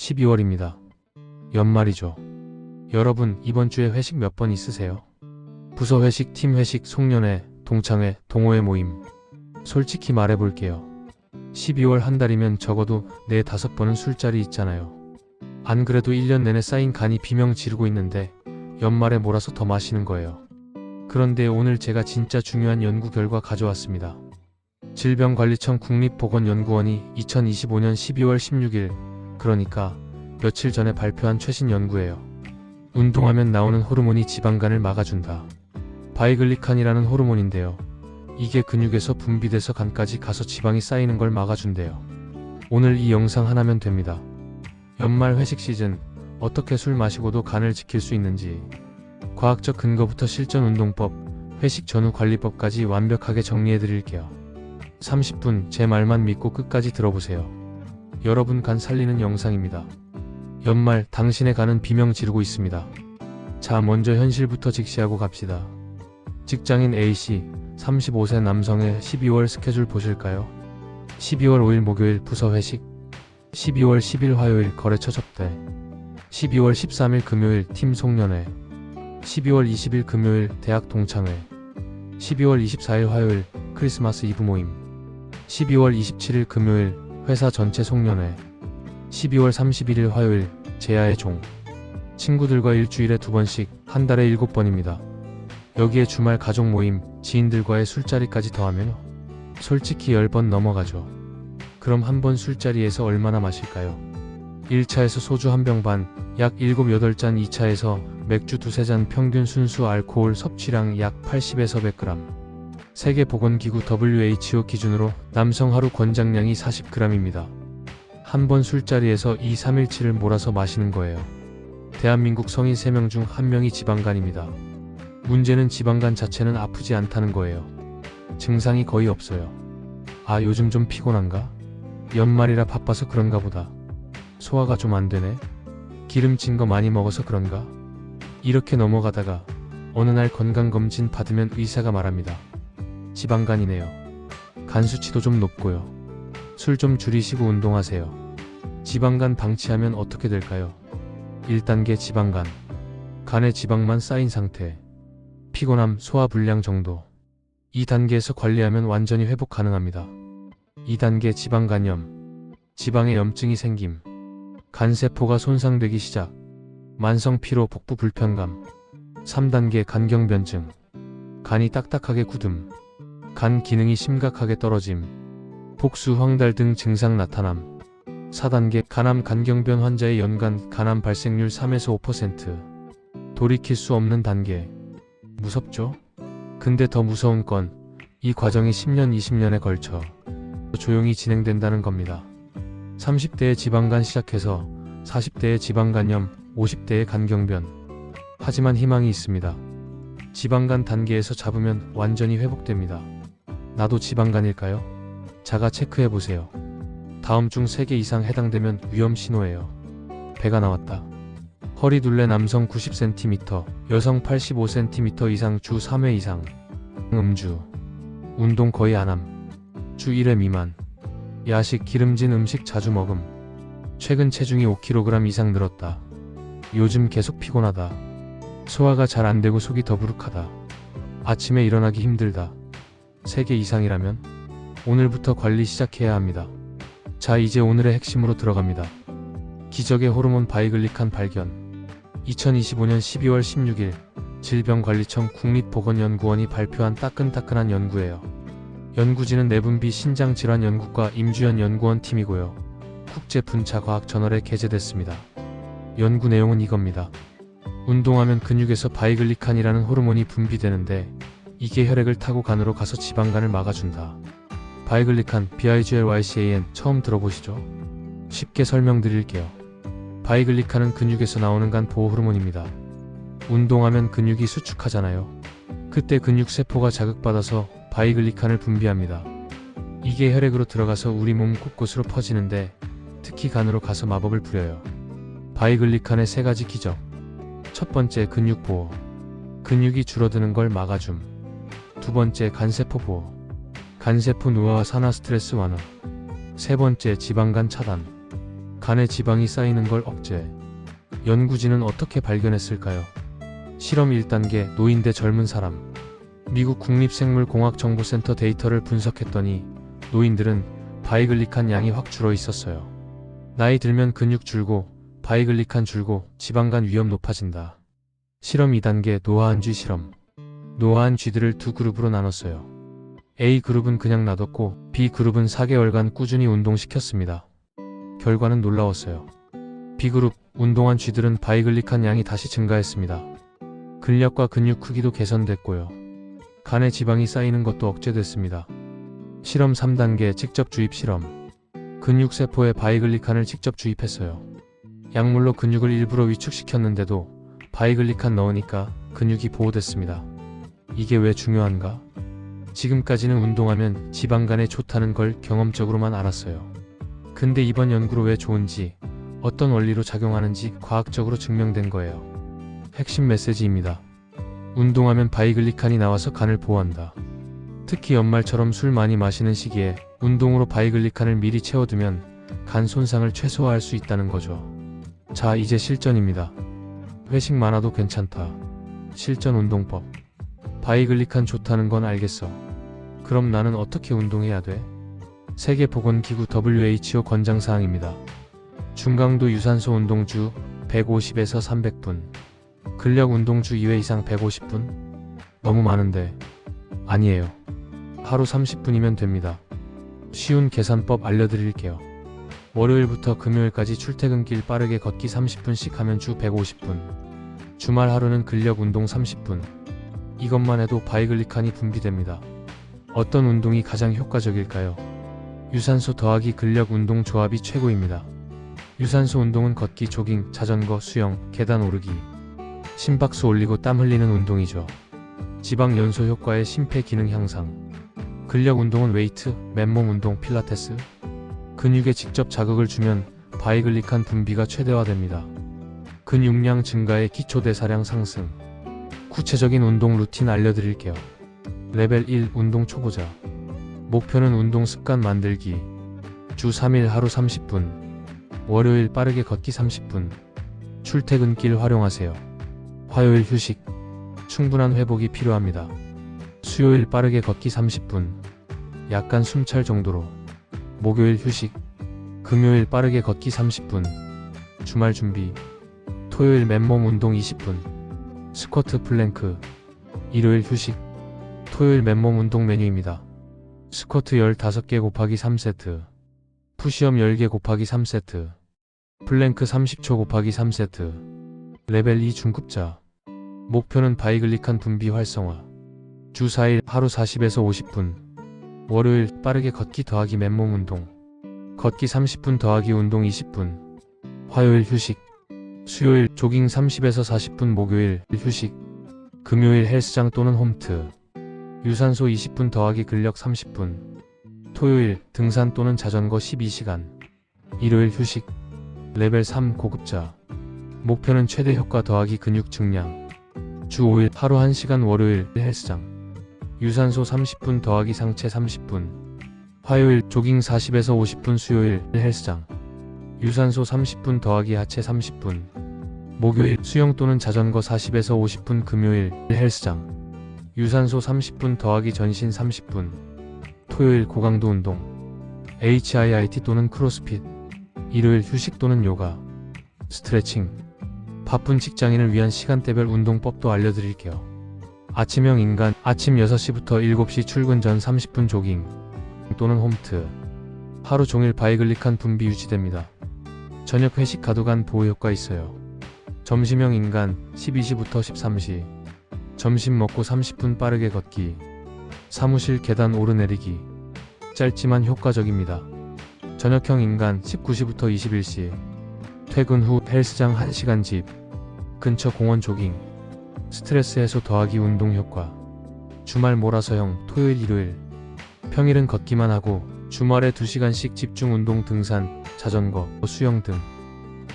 12월입니다. 연말이죠. 여러분, 이번 주에 회식 몇 번 있으세요? 부서 회식, 팀 회식, 송년회, 동창회, 동호회 모임. 솔직히 말해볼게요. 12월 한 달이면 적어도 네 다섯 번은 술자리 있잖아요. 안 그래도 1년 내내 쌓인 간이 비명 지르고 있는데 연말에 몰아서 더 마시는 거예요. 그런데 오늘 제가 진짜 중요한 연구 결과 가져왔습니다. 질병관리청 국립보건연구원이 2025년 12월 16일, 그러니까 며칠 전에 발표한 최신 연구예요. 운동하면 나오는 호르몬이 지방간을 막아준다. 바이글리칸이라는 호르몬인데요. 이게 근육에서 분비돼서 간까지 가서 지방이 쌓이는 걸 막아준대요. 오늘 이 영상 하나면 됩니다. 연말 회식 시즌, 어떻게 술 마시고도 간을 지킬 수 있는지, 과학적 근거부터 실전 운동법, 회식 전후 관리법까지 완벽하게 정리해 드릴게요. 30분 제 말만 믿고 끝까지 들어보세요. 여러분 간 살리는 영상입니다. 연말 당신의 간은 비명 지르고 있습니다. 자, 먼저 현실부터 직시하고 갑시다. 직장인 A씨, 35세 남성의 12월 스케줄 보실까요? 12월 5일 목요일 부서 회식, 12월 10일 화요일 거래처 접대, 12월 13일 금요일 팀 송년회, 12월 20일 금요일 대학 동창회, 12월 24일 화요일 크리스마스 이브 모임, 12월 27일 금요일 회사 전체 송년회, 12월 31일 화요일 제야의 종. 친구들과 일주일에 두 번씩 한 달에 일곱 번입니다. 여기에 주말 가족 모임, 지인들과의 술자리까지 더하면요. 솔직히 10번 넘어가죠. 그럼 한 번 술자리에서 얼마나 마실까요? 1차에서 소주 한 병 반, 약 7, 8잔 2차에서 맥주 두세 잔 평균 순수 알코올 섭취량 약 80에서 100g. 세계보건기구 WHO 기준으로 남성 하루 권장량이 40g입니다. 한 번 술자리에서 2, 3일치를 몰아서 마시는 거예요. 대한민국 성인 3명 중 1명이 지방간입니다. 문제는 지방간 자체는 아프지 않다는 거예요. 증상이 거의 없어요. 아, 요즘 좀 피곤한가? 연말이라 바빠서 그런가 보다. 소화가 좀 안 되네? 기름진 거 많이 먹어서 그런가? 이렇게 넘어가다가 어느 날 건강검진 받으면 의사가 말합니다. 지방간이네요. 간 수치도 좀 높고요. 술 좀 줄이시고 운동하세요. 지방간 방치하면 어떻게 될까요? 1단계 지방간. 간에 지방만 쌓인 상태. 피곤함, 소화 불량 정도. 2단계에서 관리하면 완전히 회복 가능합니다. 2단계 지방간염. 지방에 염증이 생김. 간세포가 손상되기 시작. 만성 피로, 복부 불편감. 3단계 간경변증. 간이 딱딱하게 굳음. 간 기능이 심각하게 떨어짐. 복수, 황달 등 증상 나타남. 4단계 간암 간경변 환자의 연간 간암 발생률 3에서 5%. 돌이킬 수 없는 단계. 무섭죠? 근데 더 무서운 건 이 과정이 10년, 20년에 걸쳐 조용히 진행된다는 겁니다. 30대의 지방간 시작해서 40대의 지방간염, 50대의 간경변. 하지만 희망이 있습니다. 지방간 단계에서 잡으면 완전히 회복됩니다. 나도 지방간일까요? 자가 체크해 보세요. 다음 중 3개 이상 해당되면 위험 신호예요. 배가 나왔다. 허리 둘레 남성 90cm, 여성 85cm 이상 주 3회 이상. 음주. 운동 거의 안함. 주 1회 미만. 야식 기름진 음식 자주 먹음. 최근 체중이 5kg 이상 늘었다. 요즘 계속 피곤하다. 소화가 잘 안 되고 속이 더부룩하다. 아침에 일어나기 힘들다. 3개 이상이라면 오늘부터 관리 시작해야 합니다. 자, 이제 오늘의 핵심으로 들어갑니다. 기적의 호르몬 바이글리칸 발견. 2025년 12월 16일 질병관리청 국립보건연구원이 발표한 따끈따끈한 연구예요. 연구진은 내분비 신장질환 연구과 임주연 연구원 팀이고요. 국제분차과학 저널에 게재됐습니다. 연구 내용은 이겁니다. 운동하면 근육에서 바이글리칸이라는 호르몬이 분비되는데 이게 혈액을 타고 간으로 가서 지방간을 막아준다. 바이글리칸, BIGLYCAN 처음 들어보시죠? 쉽게 설명드릴게요. 바이글리칸은 근육에서 나오는 간 보호 호르몬입니다. 운동하면 근육이 수축하잖아요. 그때 근육 세포가 자극받아서 바이글리칸을 분비합니다. 이게 혈액으로 들어가서 우리 몸 곳곳으로 퍼지는데 특히 간으로 가서 마법을 부려요. 바이글리칸의 세 가지 기적. 첫 번째 근육 보호. 근육이 줄어드는 걸 막아줌. 두 번째 간세포 보호. 간세포 노화와 산화 스트레스 완화. 세 번째 지방간 차단. 간에 지방이 쌓이는 걸 억제. 연구진은 어떻게 발견했을까요? 실험 1단계 노인 대 젊은 사람. 미국 국립생물공학정보센터 데이터를 분석했더니 노인들은 바이글리칸 양이 확 줄어 있었어요. 나이 들면 근육 줄고 바이글리칸 줄고 지방간 위험 높아진다. 실험 2단계 노화한 쥐 실험. 노화한 쥐들을 두 그룹으로 나눴어요. A 그룹은 그냥 놔뒀고 B 그룹은 4개월간 꾸준히 운동시켰습니다. 결과는 놀라웠어요. B 그룹 운동한 쥐들은 바이글리칸 양이 다시 증가했습니다. 근력과 근육 크기도 개선됐고요. 간에 지방이 쌓이는 것도 억제됐습니다. 실험 3단계 직접 주입 실험. 근육세포에 바이글리칸을 직접 주입했어요. 약물로 근육을 일부러 위축시켰는데도 바이글리칸 넣으니까 근육이 보호됐습니다. 이게 왜 중요한가? 지금까지는 운동하면 지방간에 좋다는 걸 경험적으로만 알았어요. 근데 이번 연구로 왜 좋은지, 어떤 원리로 작용하는지 과학적으로 증명된 거예요. 핵심 메시지입니다. 운동하면 바이글리칸이 나와서 간을 보호한다. 특히 연말처럼 술 많이 마시는 시기에 운동으로 바이글리칸을 미리 채워두면 간 손상을 최소화할 수 있다는 거죠. 자, 이제 실전입니다. 회식 많아도 괜찮다. 실전 운동법. 바이글리칸 좋다는 건 알겠어. 그럼 나는 어떻게 운동해야 돼? 세계보건기구 WHO 권장사항입니다. 중강도 유산소 운동 주 150에서 300분. 근력 운동 주 2회 이상 150분? 너무 많은데. 아니에요. 하루 30분이면 됩니다. 쉬운 계산법 알려드릴게요. 월요일부터 금요일까지 출퇴근길 빠르게 걷기 30분씩 하면 주 150분. 주말 하루는 근력 운동 30분. 이것만 해도 바이글리칸이 분비됩니다. 어떤 운동이 가장 효과적일까요? 유산소 더하기 근력 운동 조합이 최고입니다. 유산소 운동은 걷기, 조깅, 자전거, 수영, 계단 오르기. 심박수 올리고 땀 흘리는 운동이죠. 지방 연소 효과의 심폐 기능 향상. 근력 운동은 웨이트, 맨몸 운동, 필라테스. 근육에 직접 자극을 주면 바이글리칸 분비가 최대화됩니다. 근육량 증가에 기초 대사량 상승. 구체적인 운동 루틴 알려드릴게요. 레벨 1 운동 초보자. 목표는 운동 습관 만들기. 주 3일 하루 30분. 월요일 빠르게 걷기 30분. 출퇴근길 활용하세요. 화요일 휴식. 충분한 회복이 필요합니다. 수요일 빠르게 걷기 30분. 약간 숨찰 정도로. 목요일 휴식. 금요일 빠르게 걷기 30분. 주말 준비. 토요일 맨몸 운동 20분. 스쿼트 플랭크. 일요일 휴식. 토요일 맨몸 운동 메뉴입니다. 스쿼트 15개 곱하기 3세트. 푸시업 10개 곱하기 3세트. 플랭크 30초 곱하기 3세트. 레벨 2 중급자. 목표는 바이글리칸 분비 활성화. 주 4일 하루 40에서 50분. 월요일 빠르게 걷기 더하기 맨몸 운동. 걷기 30분 더하기 운동 20분. 화요일 휴식. 수요일 조깅 30에서 40분 목요일 휴식. 금요일 헬스장 또는 홈트. 유산소 20분 더하기 근력 30분. 토요일 등산 또는 자전거 12시간. 일요일 휴식. 레벨 3 고급자. 목표는 최대 효과 더하기 근육 증량. 주 5일 하루 1시간 월요일 헬스장. 유산소 30분 더하기 상체 30분. 화요일 조깅 40에서 50분 수요일 헬스장. 유산소 30분 더하기 하체 30분. 목요일 수영 또는 자전거 40에서 50분 금요일 헬스장. 유산소 30분 더하기 전신 30분. 토요일 고강도 운동. HIIT 또는 크로스핏. 일요일 휴식 또는 요가. 스트레칭. 바쁜 직장인을 위한 시간대별 운동법도 알려드릴게요. 아침형 인간 아침 6시부터 7시 출근 전 30분 조깅 또는 홈트. 하루 종일 바이글리칸 분비 유지됩니다. 저녁 회식 가도 간 보호 효과 있어요. 점심형 인간 12시부터 13시. 점심 먹고 30분 빠르게 걷기. 사무실 계단 오르내리기. 짧지만 효과적입니다. 저녁형 인간 19시부터 21시. 퇴근 후 헬스장 1시간 집. 근처 공원 조깅. 스트레스 해소 더하기 운동 효과. 주말 몰아서형 토요일 일요일. 평일은 걷기만 하고 주말에 2시간씩 집중 운동 등산, 자전거, 수영 등.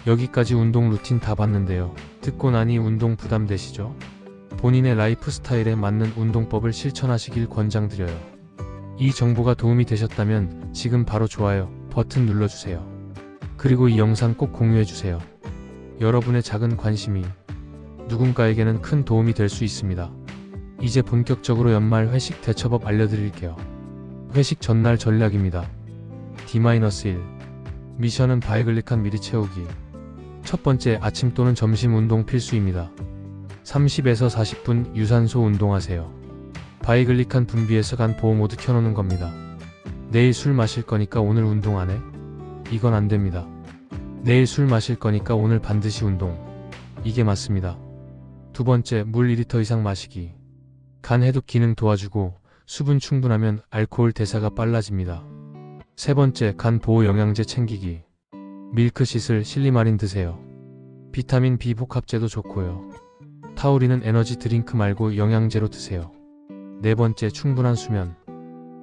여기까지 운동 루틴 다 봤는데요. 듣고 나니 운동 부담되시죠? 본인의 라이프 스타일에 맞는 운동법을 실천하시길 권장드려요. 이 정보가 도움이 되셨다면 지금 바로 좋아요 버튼 눌러주세요. 그리고 이 영상 꼭 공유해주세요. 여러분의 작은 관심이 누군가에게는 큰 도움이 될 수 있습니다. 이제 본격적으로 연말 회식 대처법 알려드릴게요. 회식 전날 전략입니다. D-1 미션은 바이글릭한 미리 채우기 첫 번째 아침 또는 점심 운동 필수입니다. 30에서 40분 유산소 운동하세요. 바이글릭한 분비에서 간 보호 모드 켜놓는 겁니다. 내일 술 마실 거니까 오늘 운동 안 해? 이건 안 됩니다. 내일 술 마실 거니까 오늘 반드시 운동. 이게 맞습니다. 두 번째, 물 2리터 이상 마시기. 간 해독 기능 도와주고 수분 충분하면 알코올 대사가 빨라집니다. 세 번째, 간 보호 영양제 챙기기. 밀크시슬 실리마린 드세요. 비타민 B 복합제도 좋고요. 타우린은 에너지 드링크 말고 영양제로 드세요. 네 번째, 충분한 수면.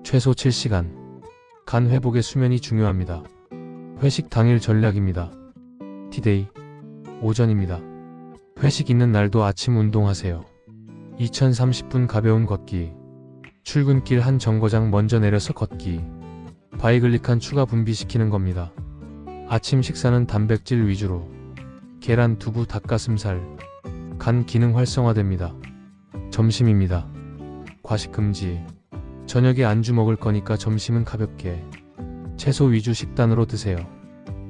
최소 7시간. 간 회복에 수면이 중요합니다. 회식 당일 전략입니다. 티데이. 오전입니다. 회식 있는 날도 아침 운동하세요. 2030분 가벼운 걷기. 출근길 한 정거장 먼저 내려서 걷기. 바이글리칸 추가 분비시키는 겁니다. 아침 식사는 단백질 위주로. 계란, 두부, 닭가슴살. 간 기능 활성화됩니다. 점심입니다. 과식 금지. 저녁에 안주 먹을 거니까 점심은 가볍게. 채소 위주 식단으로 드세요.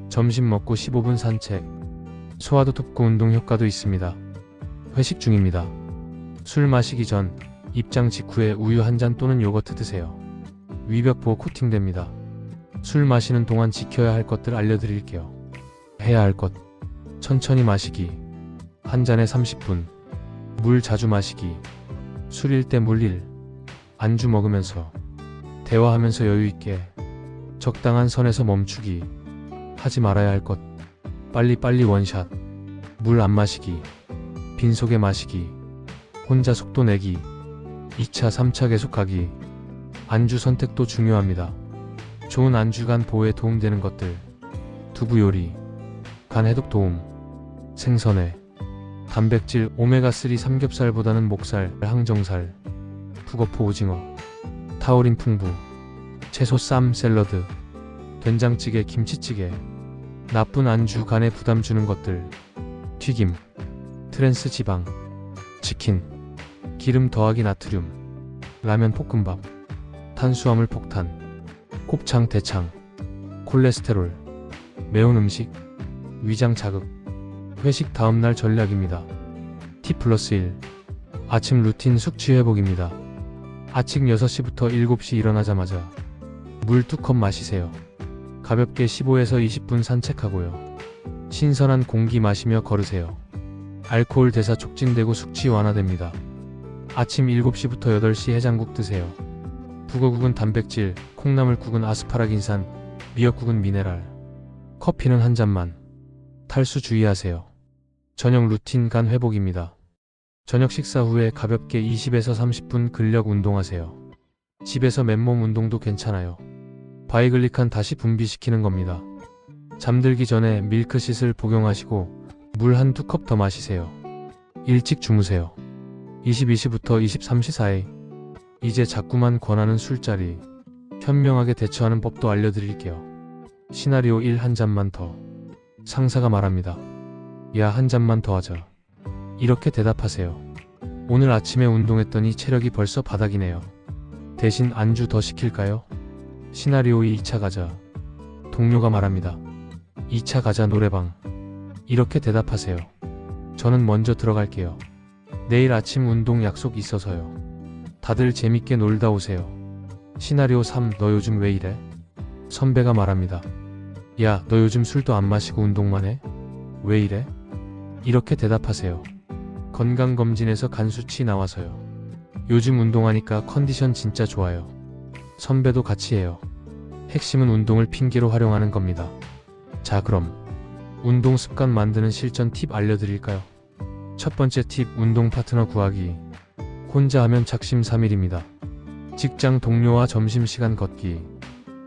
점심 먹고 15분 산책. 소화도 돕고 운동 효과도 있습니다. 회식 중입니다. 술 마시기 전 입장 직후에 우유 한 잔 또는 요거트 드세요. 위벽 보호 코팅됩니다. 술 마시는 동안 지켜야 할 것들 알려드릴게요. 해야 할 것. 천천히 마시기. 한 잔에 30분. 물 자주 마시기. 술일 때 물일. 안주 먹으면서. 대화하면서 여유있게. 적당한 선에서 멈추기. 하지 말아야 할 것. 빨리빨리 원샷. 물 안 마시기. 빈속에 마시기. 혼자 속도 내기. 2차, 3차 계속 가기. 안주 선택도 중요합니다. 좋은 안주 간 보호에 도움되는 것들. 두부 요리. 간 해독 도움. 생선회. 단백질 오메가3 삼겹살보다는 목살, 항정살. 북어포 오징어. 타우린 풍부. 채소 쌈 샐러드. 된장찌개 김치찌개. 나쁜 안주 간에 부담 주는 것들. 튀김. 트랜스 지방. 치킨. 기름 더하기 나트륨. 라면 볶음밥. 탄수화물 폭탄. 곱창 대창. 콜레스테롤. 매운 음식. 위장 자극. 회식 다음날 전략입니다. T 플러스 1. 아침 루틴 숙취 회복입니다. 아침 6시부터 7시 일어나자마자 물두컵 마시세요. 가볍게 15에서 20분 산책하고요. 신선한 공기 마시며 걸으세요. 알코올 대사 촉진되고 숙취 완화됩니다. 아침 7시부터 8시 해장국 드세요. 북어국은 단백질, 콩나물국은 아스파라긴산, 미역국은 미네랄. 커피는 한 잔만. 탈수 주의하세요. 저녁 루틴 간 회복입니다. 저녁 식사 후에 가볍게 20에서 30분 근력 운동하세요. 집에서 맨몸 운동도 괜찮아요. 바이글리칸 다시 분비시키는 겁니다. 잠들기 전에 밀크시슬 복용하시고 물 한 두 컵 더 마시세요. 일찍 주무세요. 22시부터 23시 사이. 이제 자꾸만 권하는 술자리. 현명하게 대처하는 법도 알려드릴게요. 시나리오 1 한 잔만 더. 상사가 말합니다. 야, 한 잔만 더 하자. 이렇게 대답하세요. 오늘 아침에 운동했더니 체력이 벌써 바닥이네요. 대신 안주 더 시킬까요? 시나리오 2 2차 가자. 동료가 말합니다. 2차 가자 노래방. 이렇게 대답하세요. 저는 먼저 들어갈게요. 내일 아침 운동 약속 있어서요. 다들 재밌게 놀다 오세요. 시나리오 3 너 요즘 왜 이래? 선배가 말합니다. 야, 너 요즘 술도 안 마시고 운동만 해? 왜 이래? 이렇게 대답하세요. 건강검진에서 간 수치 나와서요. 요즘 운동하니까 컨디션 진짜 좋아요. 선배도 같이 해요. 핵심은 운동을 핑계로 활용하는 겁니다. 자, 그럼 운동 습관 만드는 실전 팁 알려드릴까요? 첫 번째 팁, 운동 파트너 구하기. 혼자 하면 작심삼일입니다. 직장 동료와 점심시간 걷기.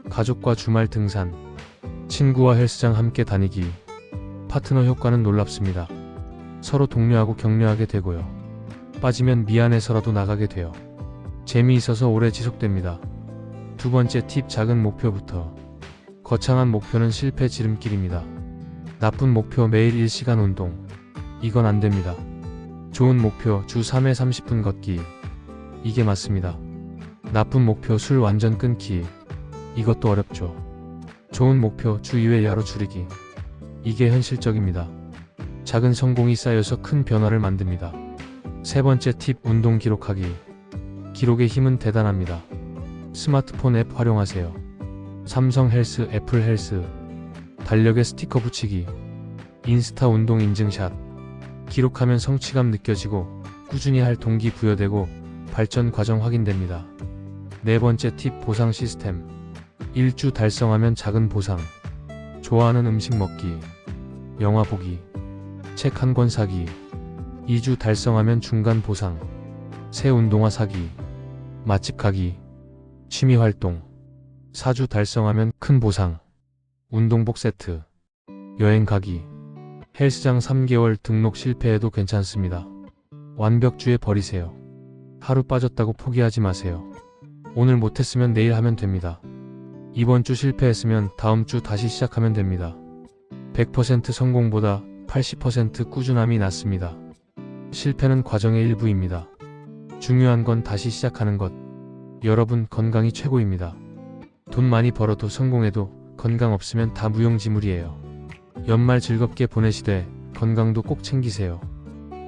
가족과 주말 등산. 친구와 헬스장 함께 다니기. 파트너 효과는 놀랍습니다. 서로 독려하고 격려하게 되고요. 빠지면 미안해서라도 나가게 돼요. 재미있어서 오래 지속됩니다. 두 번째 팁 작은 목표부터. 거창한 목표는 실패 지름길입니다. 나쁜 목표 매일 1시간 운동. 이건 안 됩니다. 좋은 목표 주 3회 30분 걷기. 이게 맞습니다. 나쁜 목표 술 완전 끊기. 이것도 어렵죠. 좋은 목표 주 2회 야로 줄이기. 이게 현실적입니다. 작은 성공이 쌓여서 큰 변화를 만듭니다. 세 번째 팁 운동 기록하기. 기록의 힘은 대단합니다. 스마트폰 앱 활용하세요. 삼성 헬스, 애플 헬스, 달력에 스티커 붙이기, 인스타 운동 인증샷. 기록하면 성취감 느껴지고 꾸준히 할 동기 부여되고 발전 과정 확인됩니다. 네 번째 팁 보상 시스템. 일주 달성하면 작은 보상. 좋아하는 음식 먹기, 영화 보기, 책 한 권 사기. 2주 달성하면 중간 보상. 새 운동화 사기, 맛집 가기, 취미 활동. 4주 달성하면 큰 보상. 운동복 세트. 여행 가기. 헬스장 3개월 등록 실패해도 괜찮습니다. 완벽주의 버리세요. 하루 빠졌다고 포기하지 마세요. 오늘 못했으면 내일 하면 됩니다. 이번 주 실패했으면 다음 주 다시 시작하면 됩니다. 100% 성공보다 80% 꾸준함이 낫습니다. 실패는 과정의 일부입니다. 중요한 건 다시 시작하는 것. 여러분 건강이 최고입니다. 돈 많이 벌어도 성공해도 건강 없으면 다 무용지물이에요. 연말 즐겁게 보내시되 건강도 꼭 챙기세요.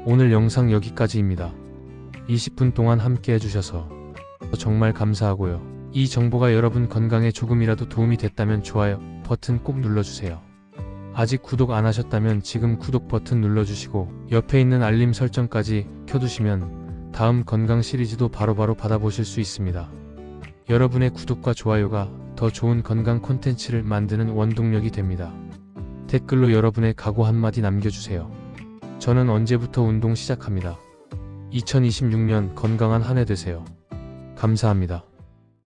오늘 영상 여기까지입니다. 20분 동안 함께 해주셔서 정말 감사하고요. 이 정보가 여러분 건강에 조금이라도 도움이 됐다면 좋아요 버튼 꼭 눌러주세요. 아직 구독 안 하셨다면 지금 구독 버튼 눌러주시고 옆에 있는 알림 설정까지 켜두시면 다음 건강 시리즈도 바로바로 받아보실 수 있습니다. 여러분의 구독과 좋아요가 더 좋은 건강 콘텐츠를 만드는 원동력이 됩니다. 댓글로 여러분의 각오 한마디 남겨주세요. 저는 언제부터 운동 시작합니다. 2026년 건강한 한 해 되세요. 감사합니다.